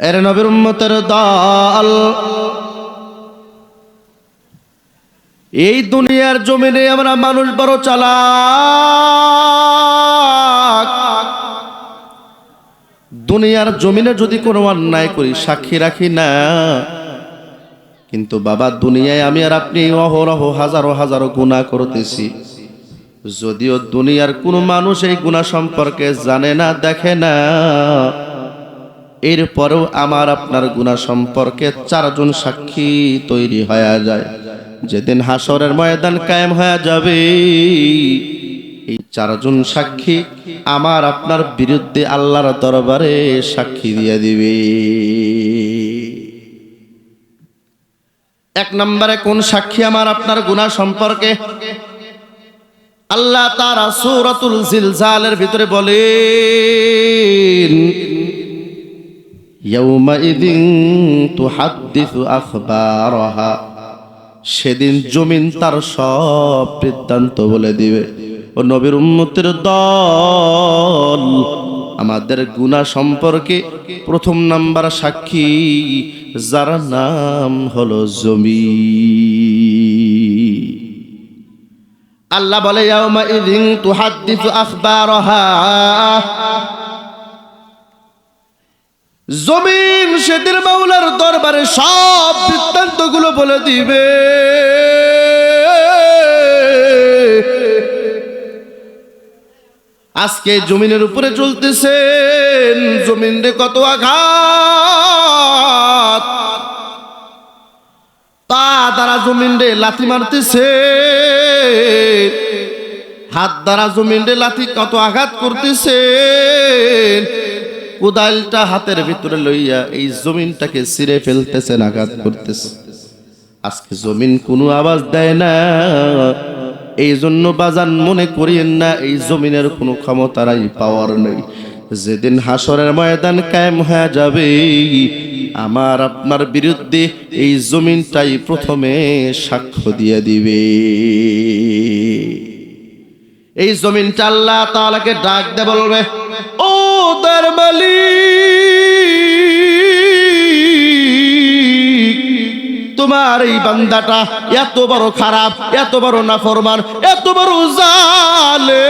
এর নবীর উম্মতের দল। এই দুনিয়ার জমিনে আমরা মানুষ বড় চালাক। দুনিয়ার জমিনে যদি কোনো অন্যায় করি, সাক্ষী রাখি না। কিন্তু বাবা, দুনিয়ায় আমি আর আপনি অহরহ হাজারো হাজারো গুণা করতেছি। যদিও দুনিয়ার কোনো মানুষ এই গুণা সম্পর্কে জানে না, দেখে না। এরপরেও আমার আপনার গুণা সম্পর্কে চারজন সাক্ষী তৈরি হয়ে যায়। যেদিন হাসরের ময়দান কায়েম হয়ে যাবে, এই চারজন সাক্ষী আমার আপনার বিরুদ্ধে আল্লাহর দরবারে সাক্ষী দিয়ে দিবে। এক নম্বরে কোন সাক্ষী আমার আপনার গুণা সম্পর্কে? আল্লাহ তারা সূরাতুল জিলজালের ভিতরে বলেন সেদিন জমিন তার সব বৃত্তান্ত বলে দিবে। ও নবীর উম্মতের দল, আমাদের গুনাহ সম্পর্কে প্রথম নাম্বার সাক্ষী, যার নাম হলো জমি আল্লাহ বলে আখবারাহা। জমিন সেদিন মাওলার দরবারে সব বৃত্তান্তগুলো বলে দিবে। আজকে জমিনের উপরে চলতেছেন জমিন রে কত আঘাত? তা দ্বারা জমিন রে লাথি মারতেছে। হাত দ্বারা জমিন রে লাথি কত আঘাত করতেছে। কোদালটা হাতের ভিতরে লইয়া এই জমিনটাকে ছিঁড়ে ফেলতেছেন আঘাত করতেছে। আজকে জমিন কোনো আওয়াজ দেয় না। এই জন্য বাজান মনে করিয়েন না, এই জমিনের কোনো ক্ষমতারাই পাওয়ার নেই। যেদিন হাসরের ময়দান কায়েম হয়ে যাবে, আমার, আপনার বিরুদ্ধে এই জমিনটাই প্রথমে সাক্ষ্য দিয়ে দিবে। এই জমিনটা আল্লাহ তাআলাকে ডাক দে বলবে, ও তোমার এই বান্দাটা এত বড় খারাপ, এত বড় নাফরমান, এত বড় জালে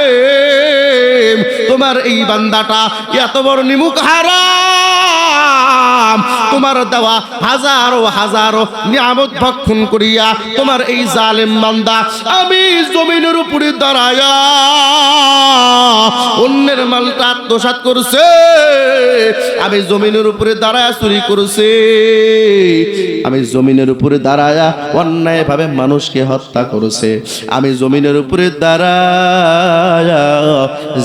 তোমার এই বান্দাটা এত বড় নিমুখ হারাম তোমার দেওয়া হাজারো হাজারো নিয়ামত ভক্ষণ করিয়া তোমার এই জালেম বান্দা আমি জমিনের উপরে দাঁড়ায়া অন্যের মালটা আত্মসাৎ করছে। আমি জমিনের উপরে দাঁড়ায়া চুরি করছে। আমি জমিনের উপরে দাঁড়ায়া অন্যায় ভাবে মানুষকে হত্যা করেছে। আমি জমিনের উপরে দাঁড়ায়া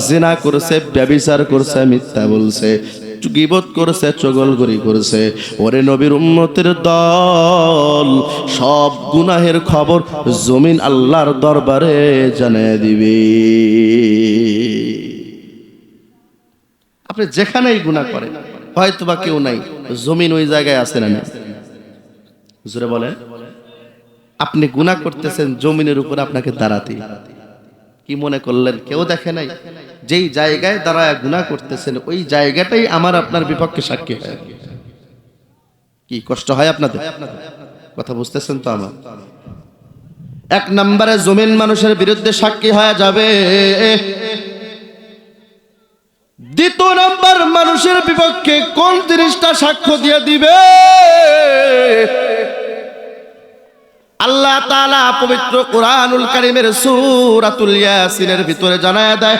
জিনা করছে, ব্যবিচার করছে, মিথ্যা বলছে। গিবত করেছে চগলগরি করেছে। ওরে নবীর উম্মতের দল, সব গুনাহের খবর জমিন আল্লাহর দরবারে জানিয়ে দিবে। আপনি যেখানেই গুনাহ করেন হয়তো বা কেউ নাই, জমিন ওই জায়গায় আছে না জোরে বলে আপনি গুনাহ করতেছেন, জমিনের উপর আপনাকে দাঁড়াতে। কি মনে করলেন? কেউ দেখে নাই? যেই জায়গায় দাঁড়ায় গুনাহ করতেছেন, ওই জায়গাটাই আমার, আপনার বিপক্ষে সাক্ষী হয়। কি কষ্ট হয় আপনাদের? কথা বুঝতেছেন তো আমার? এক নম্বরে জমিন মানুষের বিরুদ্ধে সাক্ষী হয়ে যাবে। দ্বিতীয় নম্বর মানুষের বিপক্ষে কোন জিনিসটা সাক্ষ্য দিয়ে দিবে? আল্লাহ তাআলা পবিত্র কোরআনুল কারীমের সূরাতুল ইয়াসিনের ভিতরে জানায় দেয়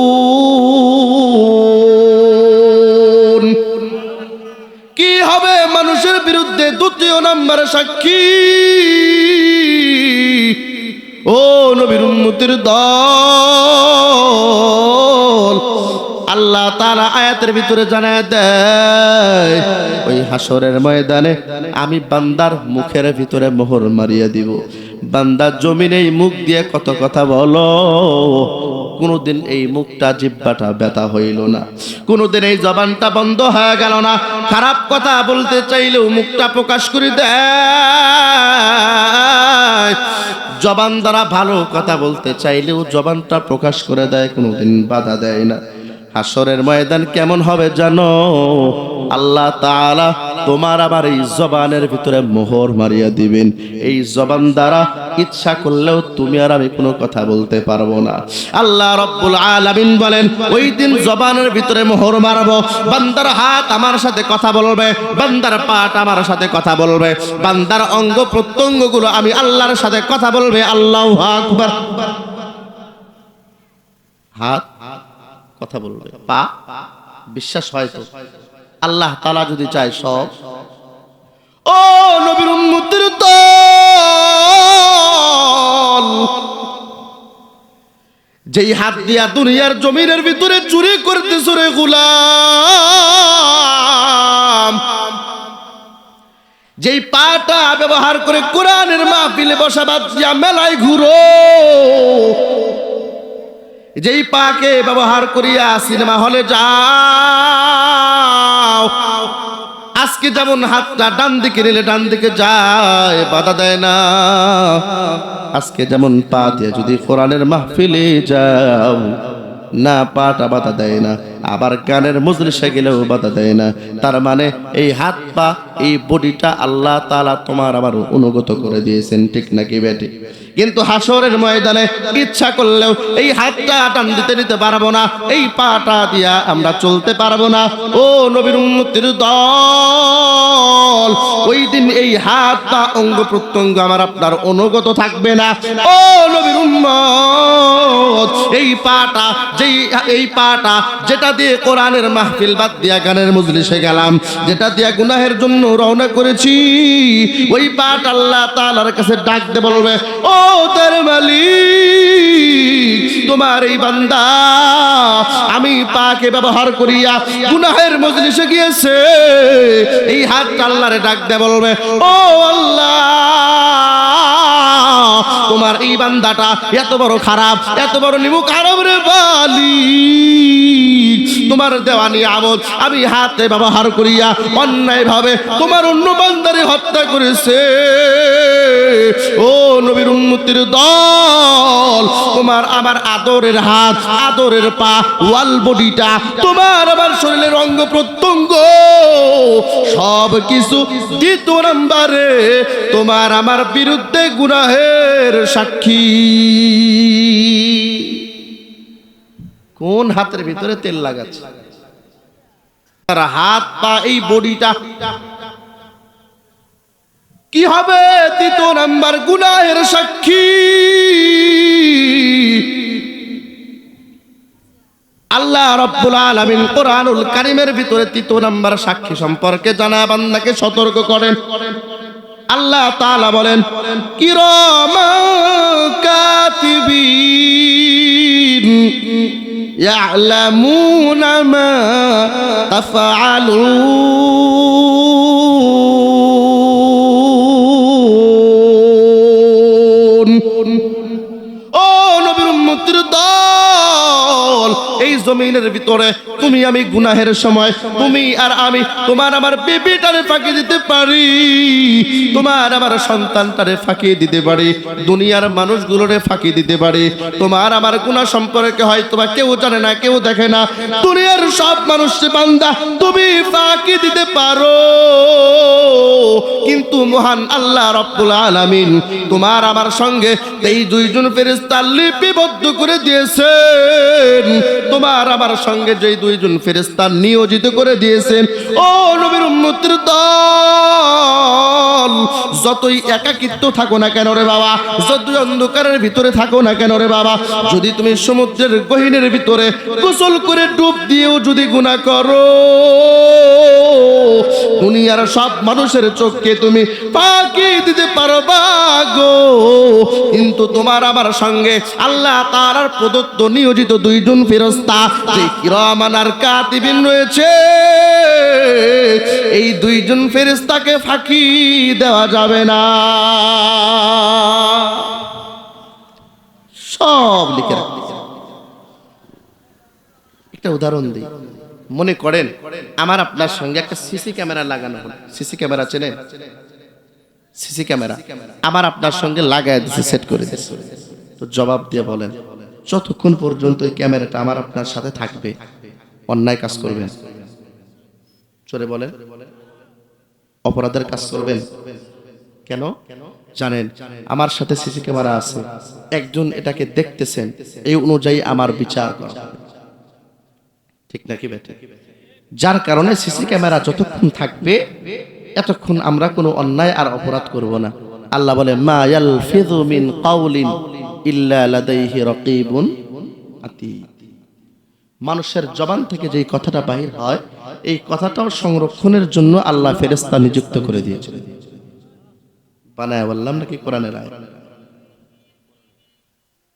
দ্বিতীয় নম্বরে সাক্ষী। ও নবীর উন্নতির দল। আল্লাহ তারা আয়াতের ভিতরে জানায় দেয়, ওই হাসরের ময়দানে আমি বান্দার মুখের ভিতরে মোহর মারিয়া দিব। বান্দা জমিনে এই মুখ দিয়ে কত কথা বলো? কোনোদিন এই মুখটা জিব্বাটা ব্যথা হইল না। কোনোদিন এই জবানটা বন্ধ হয়ে গেল না। খারাপ কথা বলতে চাইলেও মুখটা প্রকাশ করে দেয়। জবান দ্বারা ভালো কথা বলতে চাইলেও জবানটা প্রকাশ করে দেয়, কোনোদিন বাধা দেয় না। হাসরের ময়দান কেমন হবে জানো? আল্লাহ তাআলা তোমার আবার এই জবানের ভিতরে মোহর মারিয়া দিবেন। এই জবান দ্বারা ইচ্ছা করলেও তুমি আর আমি কোনো কথা বলতে পারব না। আল্লাহ রব্বুল আলামিন বলেন, ওই দিন জবানের ভিতরে মোহর মারবো। বান্দার হাত আমার সাথে কথা বলবে, বান্দার পাট আমার সাথে কথা বলবে, বান্দার অঙ্গ প্রত্যঙ্গগুলো আমি আল্লাহর সাথে কথা বলবে। আল্লাহ আকবার। হাত কথা বলবে, পা? বিশ্বাস হয় তো? আল্লাহ তালা যদি চায় সব। ও নবীর উম্মতের দল, যেই হাত দিয়া দুনিয়ার জমিনের ভিতরে চুরি করতে চুরে গুলাম, যেই পাটা ব্যবহার করে কোরআনের মাহফিলে বসাবাদ দিয়া মেলায় ঘুরো, যেই পাকে ব্যবহার করিয়া সিনেমা হলে যাও আজকে যেমন হাতটা ডান দিকে নিলে ডান দিকে যায়, বাধা দেয় না। আজকে যেমন পা দিয়ে যদি কোরআনের মাহফিলে যাও, না পাটা বাধা দেয় না, আবার গানের মজলিসে গেলেও বাধা দেয় না। তার মানে এই হাত পা, এই বডিটা আল্লাহ তালা তোমার আবার অনুগত করে দিয়েছেন, ঠিক নাকি বেটি কিন্তু হাসরের ময়দানে ইচ্ছা করলেও এই হাতটা টান দিতে নিতে পারব না, এই পাটা দিয়া আমরা চলতে পারব না। ও নবীর উন্নতির দল, ওই দিন এই হাত পা অঙ্গ প্রত্যঙ্গ আমার আপনার অনুগত থাকবে না। ও নবীর উম্মত, এই পাটা যেই, এই পাটা যেটা দিয়ে কোরআনের মাহফিল বাদ দিয়া গানের মজলিসে গেলাম, যেটা দিয়া গুনাহের জন্য রওনা করেছি, ওই পাট আল্লাহ তাআলার কাছে ডাক দে বলবে, ও তার মালিক। তোমার এই বান্দা আমি পাকে ব্যবহার করিয়া গুনাহের মজলিসে গিয়েছে। এই হাত আল্লাহরে ডাক দে, বলবে, ও আল্লাহ, তোমার এই বান্দাটা এত বড় খারাপ, এত বড় নিমু খারাপ রে বালি তোমার দেওয়ানি আমল আমি হাতে ব্যবহার করিয়া অন্যায় ভাবে তোমার অন্য বান্দারে হত্যা করেছে। ও নবীর উন্নতির দল, তোমার আমার আদরের হাত, আদরের পা, ওয়াল বডিটা, তোমার আমার শরীরের অঙ্গ প্রত্যঙ্গ সব কিছু দ্বিতীয় নাম্বারে, তোমার আমার বিরুদ্ধে গুনাহের সাক্ষী। কোন হাতের ভিতরে তেল লাগাচ্ছে? হাত, পা, এই বডিটা কি হবে তৃতীয় নাম্বার গুনাহের সাক্ষী? আল্লাহ রব্বুল আলামিন কোরআনুল কারিমের ভিতরে তৃতীয় নাম্বার সাক্ষী সম্পর্কে জানা বান্দাকে সতর্ক করেন। আল্লাহ তাআলা বলেন কিরামা কাতিবিন ইয়ালামুনা মা তাফআলুন জমিনের ভিতরে, তুমি আমি গুনাহের সময়, তুমি আর আমি, তোমার আমার বেবিটারে ফাঁকি দিতে পারি, তোমার আমার সন্তানটারে ফাঁকি দিতে পারি, দুনিয়ার মানুষগুলোরে ফাঁকি দিতে পারি, তোমার আমার গুনাহ সম্পর্কে হয় তোমার কেউ জানে না, কেউ দেখে না, দুনিয়ার সব মানুষ বান্দা তুমি ফাঁকি দিতে পারো। কিন্তু মহান আল্লাহ রব্বুল আলামিন তোমার আমার সঙ্গে এই দুইজন ফেরেশতা লিপিবদ্ধ করে দিয়েছেন। তোমার আমার সঙ্গে যে দুইজন ফেরেশতা নিয়োজিত করে দিয়েছেন। ও নবীর উম্মতের দল, যতই একাকিত্ব থাকো না কেন রে বাবা, যতই অন্ধকারের ভিতরে থাকো না কেন রে বাবা, যদি তুমি সমুদ্রের গহীনের ভিতরে গোসল করে ডুব দিয়েও যদি গুনাহ করো, দুনিয়ার সব মানুষের চোখকে তুমি পাকি দিতে পারবা গো। কিন্তু তোমার আমার সঙ্গে আল্লাহ তার প্রদত্ত নিয়োজিত দুইজন ফেরস্তা যে কিরামান আর কাতিবিন রয়েছে, এই দুইজন ফেরেশতাকে ফাঁকি দেওয়া যাবে না। সব লিখে রাখতে একটা উদাহরণ দিই। মনে করেন, আমার আপনার সঙ্গে একটা সিসি ক্যামেরা লাগানো সিসি ক্যামেরা চেনেন? CC camera. আমার আপনার সঙ্গে লাগায় দিচ্ছে সেট করে দিচ্ছে তো জবাব দিয়ে বলেন, যতক্ষণ পর্যন্ত এই ক্যামেরাটা আমার আপনার সাথে থাকবে, অন্যায় কাজ করবেন। চলে বলেন, অপরাধের কাজ করবেন? কেন? জানেন, আমার সাথে সিসি ক্যামেরা আছে। একজন এটাকে দেখতেছেন, এই অনুযায়ী আমার বিচার করা। ঠিক নাকি বেটে যার কারণে সিসি ক্যামেরা যতক্ষণ থাকবে, এতক্ষণ আমরা কোনো অন্যায় আর অপরাধ করব না। আল্লাহ বলে, মা ইয়ালফিযু মিন কাউলিন ইল্লা লাদাইহি রাকীবুন আতীদ মানুষের জবান থেকে যেই কথাটা বাহির হয়, এই কথাটাও সংরক্ষণের জন্য আল্লাহ ফেরেশতা নিযুক্ত করে দিয়েছেন। বানায় বললাম নাকি কোরআনের আয়াত?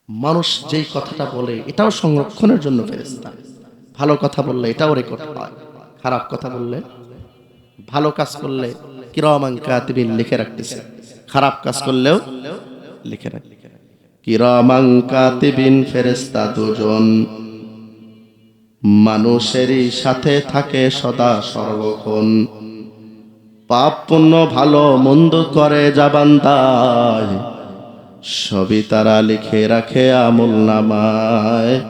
মানুষ যেই কথাটা বলে, এটাও সংরক্ষণের জন্য ফেরেশতা। ভালো কথা বললে এটাও রেকর্ড হয়। খারাপ কথা বললে ভালো কাজ করলে কিরমান কাতিবিন লিখে রাখতেছে। খারাপ কাজ করলেও লিখে রাখ। কিরমান কাতিবিন ফেরেশতা দুজন। মানুষেরই সাথে থাকে সদা সর্বক্ষণ। পাপ পুণ্য ভালো মন্দ করে যাবান্দায় সবই তারা লিখে রাখে আমল নামায়।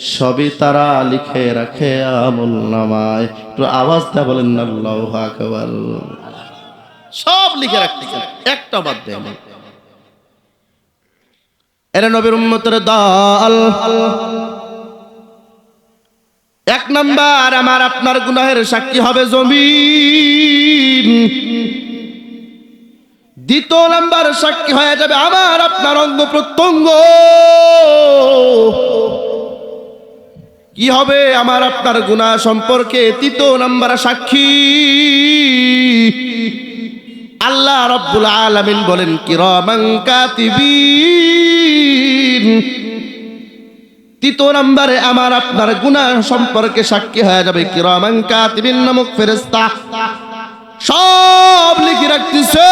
সবই তারা লিখে রাখে আমল নামায়। একটু আওয়াজ দেয় বলেন, আল্লাহু আকবার। সব লিখে রাখতেছেন একটা বাদ দেয় এরা নবীর উম্মতের দল। এক নাম্বার, আমার আপনার গুনাহের সাক্ষী হবে জমিন। দ্বিতীয় নাম্বার, সাক্ষী হয়ে যাবে আমার আপনার অঙ্গ প্রত্যঙ্গ। কি হবে আমার আপনার গুনাহ সম্পর্কে তৃতীয় নাম্বার সাক্ষী? আল্লাহ রব্বুল আলামিন বলেন, কিরামান কাতিবিন। তৃতীয় নম্বরে আমার আপনার গুনাহ সম্পর্কে সাক্ষী হয়ে যাবে কি কিরামান কাতিবিন নামক ফেরেশতা। সব লিখে রাখতেছে।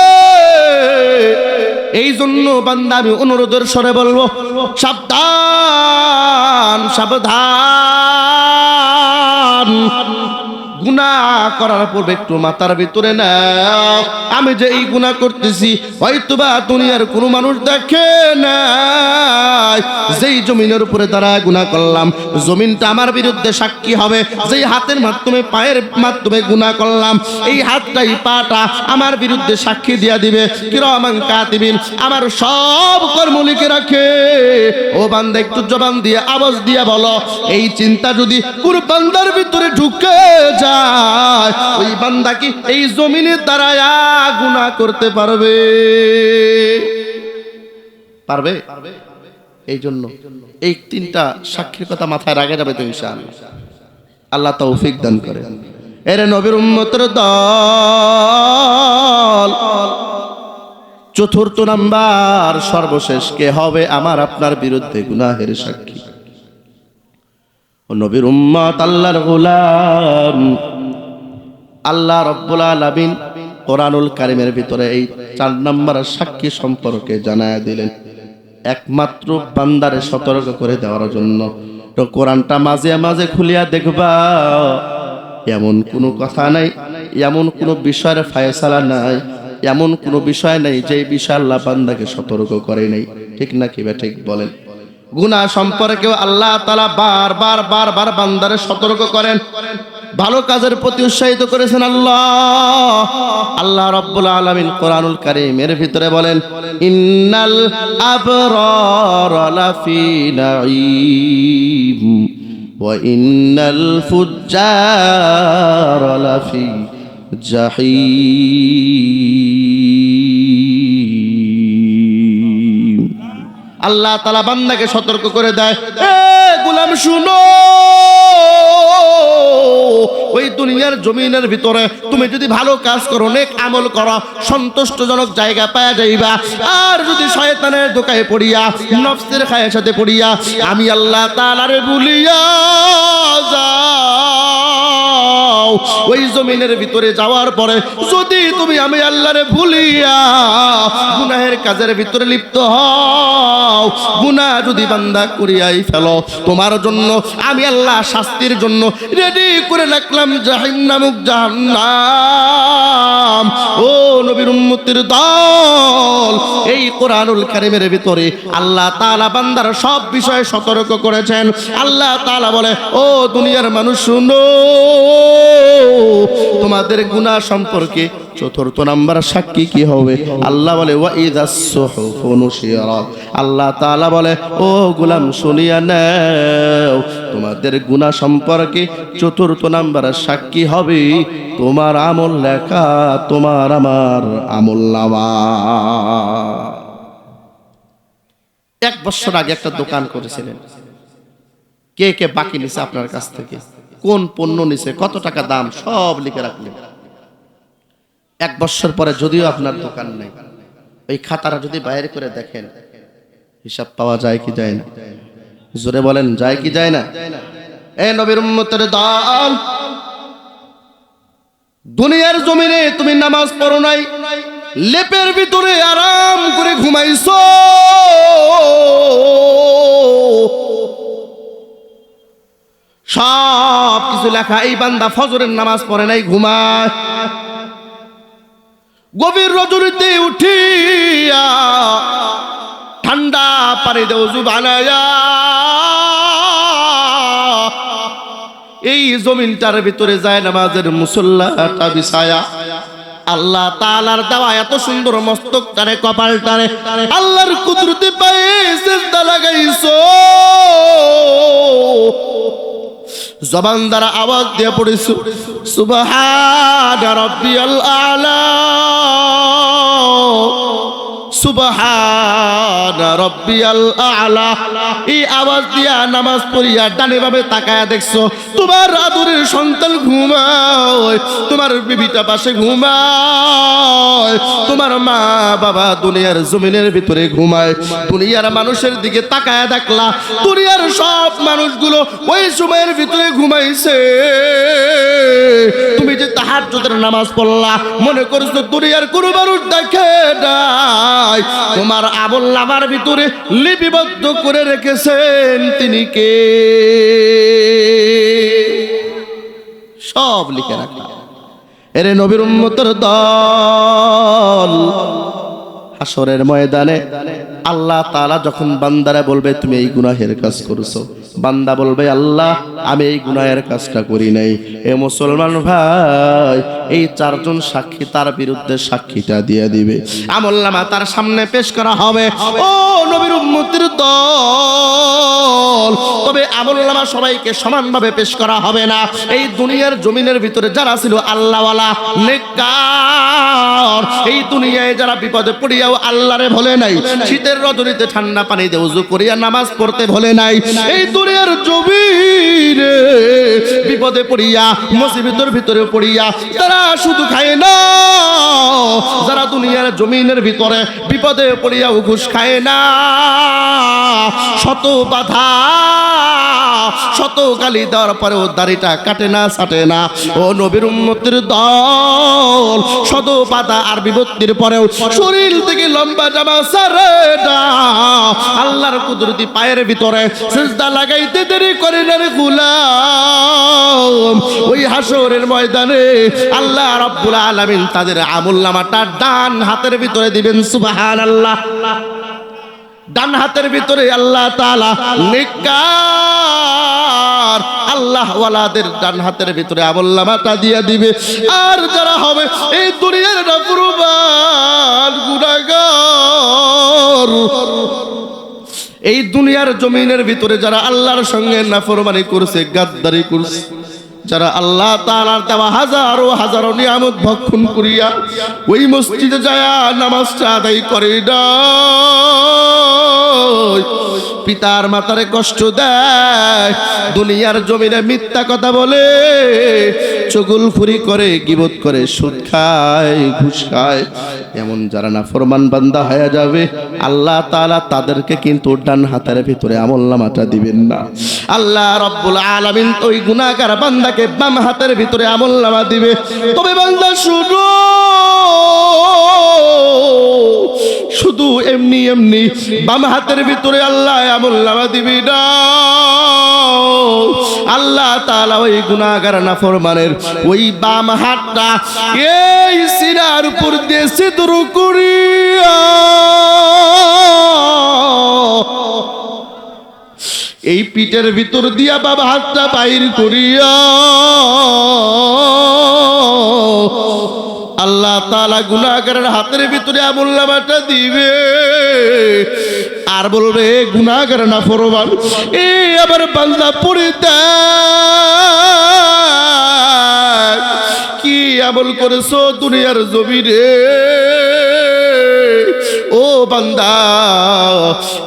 এই জন্য বান্দা আমি অনুরোধের স্বরে বলব সাবধান সাবধান। গুনাহ করার পূর্বে একটু মাথার ভিতরে নাও। আমি যে এই গুনাহ করতেছি, হয়তোবা দুনিয়ার কোনো মানুষ দেখে নাই। যেই জমিনের উপরে দাঁড়ায় গুনাহ করলাম, জমিনটা আমার বিরুদ্ধে সাক্ষী হবে। যেই হাতের মাধ্যমে, পায়ের মাধ্যমে গুনাহ করলাম, এই হাতটাই পাটা আমার বিরুদ্ধে সাক্ষী দিয়া দিবে। কিরমান কাতিবিন, আমার সব কর্ম লিখে রাখে। ও বান্দা, একটু জবান দিয়ে, আওয়াজ দিয়ে বলো, এই চিন্তা যদি কোন ভিতরে ঢুকে যায় ওই বান্দা কি এই জমিনে দাঁড়ায় গুনাহ করতে পারবে? পারবে? এই জন্য এই তিনটা সাক্ষীর কথা মাথায় রাখা যাবে তো ইনশাআল্লাহ। আল্লাহ তৌফিক দান করে। এর নবীর উম্মতের দল, চতুর্থ নাম্বার সর্বশেষ কে হবে? আমার, আপনার বিরুদ্ধে গুনাহের সাক্ষী। ও নবীর উম্মত আল্লাহর গোলাম। আল্লাহ রব্বুল আলামিন কোরআনুল কারিমের ভিতরে এই চার নাম্বার সাক্ষী সম্পর্কে জানায় দিলেন। একমাত্র বান্দারে সতর্ক করে দেওয়ার জন্য। তো কোরআনটা মাঝে মাঝে খুলিয়া দেখবা, এমন কোনো কথা নাই, এমন কোনো বিষয়ের ফায়সালা নাই, এমন কোনো বিষয় নাই যে বিষয় আল্লাহ বান্দাকে সতর্ক করে নাই। ঠিক নাকি বা ঠিক বলেন? গুনাহ সম্পর্কেও আল্লাহ তালা বার বার বার বার বান্দারে সতর্ক করেন। ভালো কাজের প্রতি উৎসাহিত করেছেন আল্লাহ। আল্লাহ রব্বুল আলামিন কোরআনুল কারীমের ভিতরে বলেন, ইন্নাল আবরার লাফি নাঈম ওয়া ইন্নাল ফুজ্জার লাফি জাহিম। আল্লাহ তালা বান্দাকে সতর্ক করে দেয়। গুলাম, শুনো। ওই দুনিয়ার জমিনের ভিতরে তুমি যদি ভালো কাজ করো, নেক আমল করো, সন্তুষ্টজনক জায়গা পাওয়া যাইবা। আর যদি শয়তানের দোকায় পড়িয়া, নফসের খায়ের সাথে পড়িয়া, আমি আল্লাহ তাআলারে ভুলিয়া যাও। ওই জমিনের ভিতরে যাওয়ার পরে তুমি আমি আল্লাহরে ভুলিয়া গুনাহের কাজের ভিতরে লিপ্ত হও। গুনাহ যদি বান্দা করিয়াই ফেলো, তোমার জন্য, আমি আল্লাহ শাস্তির জন্য রেডি করে রাখলাম জাহান্নামুক জাহান্নাম। ও নবীর উম্মতির দল, এই কোরআনুল কারিমের ভিতরে আল্লাহ তাআলা বান্দার সব বিষয়ে সতর্ক করেছেন। আল্লাহ তাআলা বলে, ও দুনিয়ার মানুষ, শুনো, তোমাদের গুনাহ সম্পর্কে চতুর্থ নাম্বার সাক্ষী কি হবে? আল্লাহ বলে আল্লাহ তাআলা বলে, ও গুলাম শুনিয়া নাও, তোমাদের গুনাহ সম্পর্কে চতুর্থ নাম্বার সাক্ষী হবে। তোমার আমল লেখা, তোমার আমার আমল নামা। এক বছর আগে একটা দোকান করেছিলেন। কে কে বাকি নিছে আপনার কাছ থেকে? কোন পণ্য নিছে? কত টাকা দাম? সব লিখে রাখলেন। এক বছর পরে যদিও আপনার দোকান নেই, ওই খাতাটা যদি বাইরে করে দেখেন, হিসাব পাওয়া যায় কি যায় না? জোরে বলেন, যায় কি যায় না? এ নবীর উম্মতের দল দুনিয়ার জমিনে তুমি নামাজ পড়ো নাই, লেপের ভিতরে আরাম করে ঘুমাইছো। সব কিছু লেখা, এই বান্দা ফজরের নামাজ পড়ে নাই, ঘুমায়। গভীর রজনীতে উঠিয়া ঠান্ডা পানি দেও বানায়া এই জমিনটার ভিতরে যায় নামাজের মুসল্লাটা বিছায়া আল্লাহ তালার দেওয়া এত সুন্দর মস্তকটারে, কপালটারে আল্লাহর কুদরতে পায়ে সেজদা লাগাইছো। জবান দ্বারা আওয়াজ দিয়ে পড়েছো। সুবহান রাব্বিয়াল আলা। আওয়াজ দিয়া নামাজ পড়িয়া ভাবে তাকায়া দেখছ, তোমার তোমার পাশে তোমার মা বাবা দুনিয়ার জমিনের ভিতরে ঘুমায়। দুনিয়ার মানুষের দিকে তাকায়া দেখলা, দুনিয়ার সব মানুষগুলো ওই সময়ের ভিতরে ঘুমাইছে। তুমি যে তাহার নামাজ পড়লা, মনে করছ দুনিয়ার কোনো মানুষ দেখে নাই তোমার আবল্লাবার ভিতরে লিপিবদ্ধ করে রেখেছেন তিনি কে? সব লিখে রাখা এরে নবীর উম্মতের দল হাসরের ময়দানে আল্লাহ তাআলা যখন বান্দারা বলবে, তুমি এই গুনাহের কাজ করছ। বান্দা বলবে, আল্লাহ, আমি এই গুনাহের কাজটা করি নাই। এ মুসলমান ভাই, এই চারজন সাক্ষী তার বিরুদ্ধে সাক্ষীটা দিয়ে দিবে। আমল্লামা তার সামনে পেশ করা হবে। ও নবীর উম্মতির দল, তবে আমল্লামা সবাইকে সমানভাবে পেশ করা হবে না। এই দুনিয়ার জমিনের ভিতরে যারা ছিল আল্লাহওয়ালা, নেককার, এই দুনিয়ায় যারা বিপদে পড়িয়াও আল্লাহরে ভোলে নাই। শীতের রজনীতে ঠান্ডা পানি দিয়ে উজু করিয়া নামাজ পড়তে ভোলে নাই। এই দুনিয়ার জমিরে বিপদে পড়িয়া মুসিবতের ভিতরে পড়িয়া তারা শুধু খায় না, যারা দুনিয়ার জমিনের ভিতরে বিপদে পড়িয়া ঘুষ খায় না। শত বাধা শত গালি দেওয়ার পরেও দাড়িটা কাটে না সাটে না। ও নবীর উম্মতির দল শত পাতা আর বিপত্তির পরেও শরীর থেকে লম্বা জামা সারে আল্লাহর কুদরতি পায়ের ভিতরে সেজদা লাগাইতে দেরি করে না রে গুলাম। ওই হাসরের ময়দানে আল্লাহ রাব্বুল আলামিন তাদের আমল নামাটা ডান হাতের ভিতরে দিবেন, সুবহানাল্লাহ। ডান হাতের ভিতরে আল্লাহ তাআলা নেককার আল্লাহ ওয়ালাদের ডান হাতের ভিতরে আমল্লামাটা দিয়ে দিবে। আর যারা হবে এই দুনিয়ার নাফরমান গুনাহগার। এই দুনিয়ার জমিনের ভিতরে যারা আল্লাহর সঙ্গে নাফরমানি করছে, গাদ্দারি করছে, যারা আল্লাহ তাআলার দেওয়া হাজারো হাজারো নিয়ামত ভক্ষণ করিয়া ওই মসজিদে যায় নামাজটা আদায় করে না। পিতার মাতারে কষ্ট দেয়, দুনিয়ার জমিনে মিথ্যা কথা বলে চগুলখুরি করে, গিবত করে, সুদ খায়, ঘুষ খায়। এমন যারা না ফরমান বান্দা হয়ে যাবে, আল্লাহ তালা তাদেরকে কিন্তু ডান হাতের ভিতরে আমল নামাটা দিবেন না। আল্লাহ রব্বুল আলামিন ওই গুনাহগার বান্দাকে বাম হাতের ভিতরে আমল নামা দিবে। তবে বান্দা শুনো শুধু এমনি এমনি বাম হাতের ভিতরে আল্লাহ আমল দিবি আল্লাহ তালা ওই গুনাহগার নাফরমানের ওই বাম হাতটা এই সিরার উপর দিয়ে সিঁদুর করিয়া এই পিঠের ভিতর দিয়া বাবা হাতটা বাইর করিয়া আল্লাহ তালা গুনাগারের হাতের ভিতরে আমল নামাটা দিবে। আর বলবে গুনাগার না ফরবান এ আবার বান্দা পড়ে কি আমল করেছ দুনিয়ার জমিরে ও বান্দা।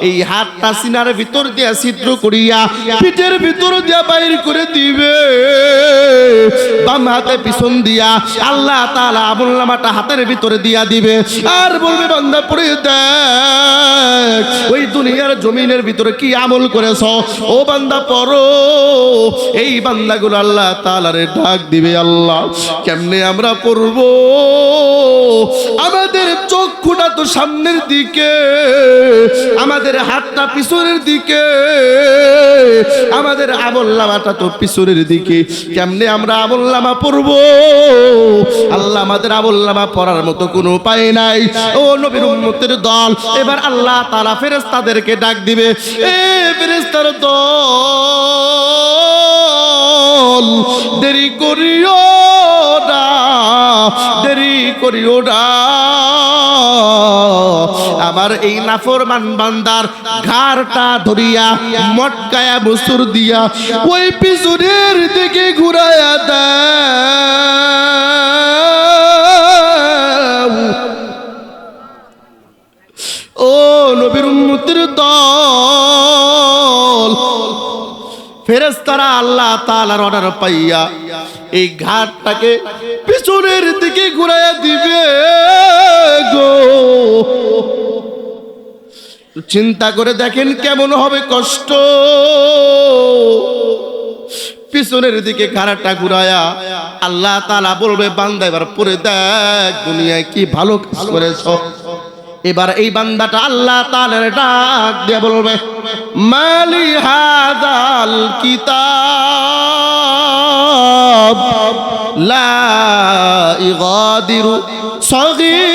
এই হাতটা সিনার ভিতর দিয়া ছিদ্র করিয়া পিঠের ভিতর দিয়া বাইর করে দিবে। বাম হাতে পিছন দিয়া আল্লাহ নামাটা হাতের ভিতরে দিয়া দিবে। আর বলবে, বান্দা, পড়ে দেখ, ওই দুনিয়ার জমিনের ভিতরে কি আমল করেছ? ও বান্দা, পড়ো। এই বান্দাগুলো আল্লাহ তাআলারে ডাক দিবে, আল্লাহ, কেমনে আমরা পড়ব? আমাদের চক্ষুটা তো সামনের দিকে আমাদের হাতটা পিছনের দিকে, আমাদের আমল্লামাটা তো পিছনের দিকে। কেমনে আমরা আমল্লামা পড়ব? আল্লাহ আমাদের আমল্লামা পড়ার মতো কোনো উপায় নাই। ও নবীর উম্মতের দল, এবার আল্লাহ তারা ফেরেস্তাদেরকে ডাক দিবে, এ ফেরেস্তার দল, দেরি করিও না, দেরি করিও না। আমার এই নাফরমান বান্দার ঘাড়টা ধরিয়া, মটকায়া বসুর দিয়া ওই পিছনের দিকে ঘুরায়া দাও। ও নবীর উম্মতের দল ফেরেস্তারা আল্লাহ তাআলার অর্ডার পাইয়া এই ঘাটটাকে পিছনের দিকে ঘুরাইয়া দিবে গো। চিন্তা করে দেখেন কেমন হবে কষ্ট। পিছনের দিকে খারাপটা ঘুরায়া আল্লাহ তালা বলবে, বান্দা, এবার পরে দেখ দুনিয়ায় কি ভালো কাজ করেছ। এবার এই বান্দাটা আল্লাহ তালের ডাক দিয়ে বলবে, মালি হাদাল কিতাব লা ইগাদিরু সগীর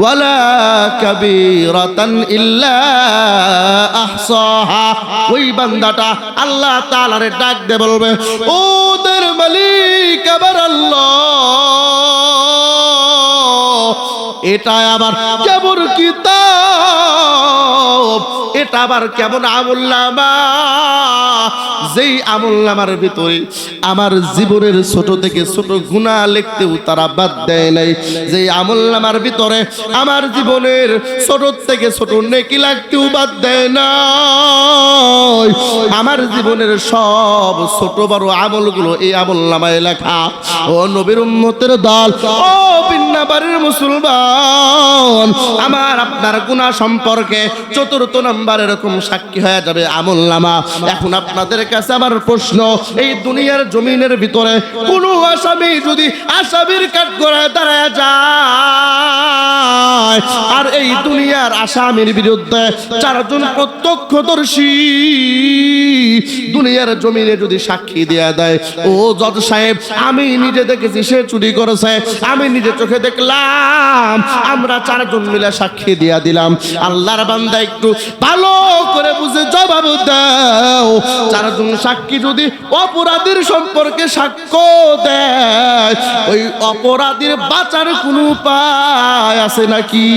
ওয়ালা কাবীরাতান ইল্লা আহসাহা। ওই বান্দাটা আল্লাহ তাআলার ডাক দিয়ে বলবে, ও দের মালিক, আবার আল্লাহ এটা আবার কেবল কিতাব? এটা আবার কেমন আমুল্লামা যেই ভিতরে আমার জীবনের ছোট থেকে ছোট গুণা লিখতেও তারা বাদ দেয় নাই। যেই আমুল্লামার ভিতরে আমার জীবনের ছোট থেকে ছোট নেকি লাগতেও বাদ দেয় না আমার জীবনের সব ছোট বড় আমলগুলো এই আমুল্লামায় লেখা। ও নবীর উম্মতের দল, ও বিন্নাবাড়ির মুসলমান, আমার আপনার গুণা সম্পর্কে চতুর্থ নাম্বার এরকম সাক্ষী হয়ে যাবে আমল নামা। এখন আপনাদের কাছে আমার প্রশ্ন, এই দুনিয়ার জমিনের ভিতরে কোন আসামি যদি আসামির কাঠ করে দাঁড়ায় যায়, আর এই দুনিয়ার আসামির বিরুদ্ধে চারজন প্রত্যক্ষদর্শী দুনিয়ার জমিনে যদি সাক্ষী দেয়া দেয়, ও জজ সাহেব, আমি নিজে দেখেছি, সে চুরি করেছে, আমি নিজে চোখে দেখলাম, আমরা চারজন মিলে সাক্ষী দিয়া দিলাম। আল্লাহর বান্দা একটু ভালো করে বুঝে জবাব দাও। চারজন সাক্ষী যদি অপরাধীর সম্পর্কে সাক্ষ্য দেয়, ওই অপরাধীর বাঁচার কোনো উপায় আছে নাকি?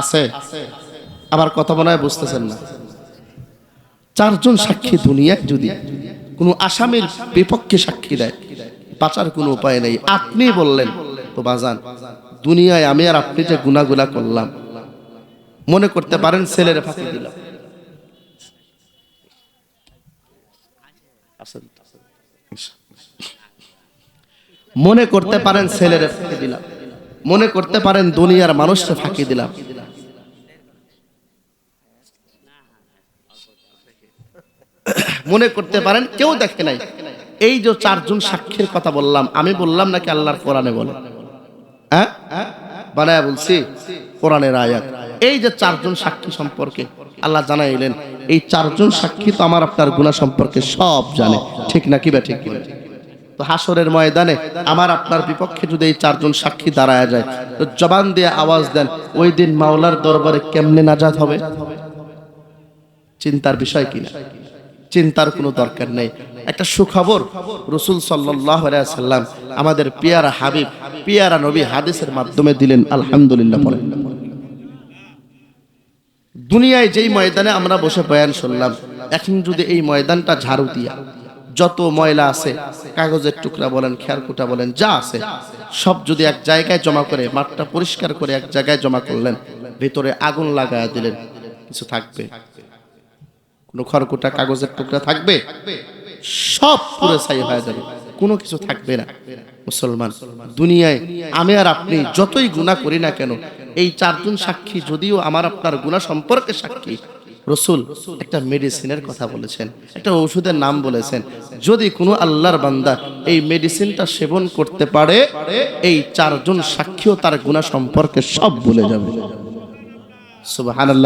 আছে। আবার কথা মনে হয় বুঝতেছেন না। চারজন সাক্ষী দুনিয়ায় যদি কোনো আসামির বিপক্ষে সাক্ষী দেয়, বাঁচার কোনো উপায় নেই। আপনি বললেন, তো বাজান, দুনিয়ায় আমি আর আপনি যে গুনাগুলা করলাম মনে করতে পারেন ছেলের ফাঁকি দিলাম মনে করতে পারেন ছেলের ফাঁকি দিলাম। মনে করতে পারেন দুনিয়ার মানুষকে ফাঁকি দিলাম। মনে করতে পারেন কেউ দেখে নাই। এই যে চারজন সাক্ষীর কথা বললাম, আমি বললাম নাকি আল্লাহর কোরআনে বলে? হ্যাঁ? বানায় বলছি, কোরআনের আয়াত। এই যে চারজন সাক্ষী সম্পর্কে আল্লাহ জানাইলেন, এই চারজন সাক্ষী তো আমার আপনার গুণা সম্পর্কে সব জানে। ঠিক নাকি বা ঠিক কিনা তো হাসরের ময়দানে আমার আপনার বিপক্ষে যদি এই চারজন সাক্ষী দাঁড়ায় যায়, তো জবান দিয়ে আওয়াজ দেন, ওই দিন মাওলার দরবারে কেমনে নাজাত হবে? চিন্তার বিষয় কিনা চিন্তার কোনো দরকার নেই। একটা সুখবর, রসুল সাল্লাম আমাদের পিয়ারা হাবিব, পিয়ারা নবী হাদিসের মাধ্যমে দিলেন, আলহামদুলিল্লাহ দুনিয়ায় যেই ময়দানে আমরা বসে বয়ান শুনলাম, এখন যদি এই ময়দানটা ঝাড়ু দিয়া, যত ময়লা আছে, কাগজের টুকরা বলেন খেয়ারকুটা বলেন, যা আছে, সব যদি এক জায়গায় জমা করে, মাঠটা পরিষ্কার করে এক জায়গায় জমা করলেন, ভিতরে আগুন লাগায় দিলেন, কিছু থাকবে? কোনো খড়কুটা, কাগজের টুকরা থাকবে? সব পুরো ছাই হয়ে যাবে, কোনো কিছু থাকবে না। মুসলমান, দুনিয়ায় আমি আর আপনি যতই গুণা করি না কেন এই চারজন সাক্ষী যদিও আমার আপনার গুণা সম্পর্কে সাক্ষী, রসুল একটা মেডিসিনের কথা বলেছেন, একটা ওষুধের নাম বলেছেন। যদি কোনো আল্লাহর বান্দা এই মেডিসিনটা সেবন করতে পারে, এই চারজন সাক্ষীও তার গুণা সম্পর্কে সব বলে যাবে। সুবহানাল্লাহ।